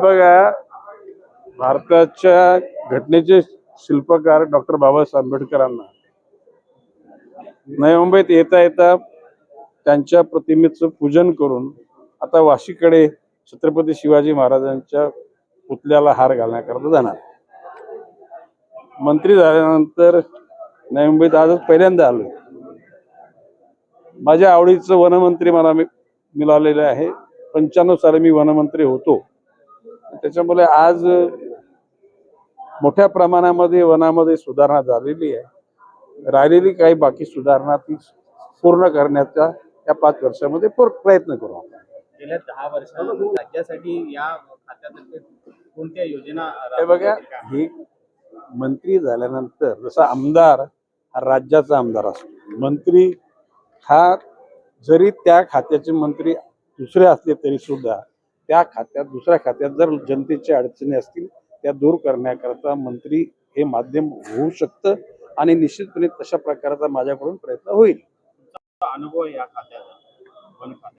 बघा भारताच्या घटनेचे शिल्पकार डॉक्टर बाबासाहेब आंबेडकरांना. नवी मुंबईत येता येता त्यांच्या प्रतिमेचं पूजन करून आता वाशीकडे छत्रपती शिवाजी महाराजांच्या पुतल्याला हार घालण्याकरता जाणार. मंत्री झाल्यानंतर नवी मुंबईत आजच पहिल्यांदा आलोय. माझ्या आवडीचं वनमंत्री मला मिळालेलं आहे. पंच्याण्णव साली मी वनमंत्री होतो. त्याच्यामुळे आज मोठ्या प्रमाणामध्ये वनामध्ये सुधारणा झालेली आहे. राहिलेली काही बाकी सुधारणा ती पूर्ण करण्याचा या पाच वर्षामध्ये पूर- प्रयत्न करू आपण. गेल्या दहा वर्षात राज्यासाठी या खात्यातर्फे कोणत्या योजना हे बघा हे मंत्री झाल्यानंतर जसा आमदार हा राज्याचा आमदार असतो. मंत्री हा जरी त्या खात्याचे मंत्री दुसरे असले तरी सुद्धा त्या खात्यात दुसऱ्या खात्यात जर जनतेच्या अडचणी असतील त्या दूर करण्याकरता मंत्री हे माध्यम होऊ शकतं आणि निश्चितपणे तशा प्रकारचा माझ्याकडून प्रयत्न होईल. अनुभव या खात्याचा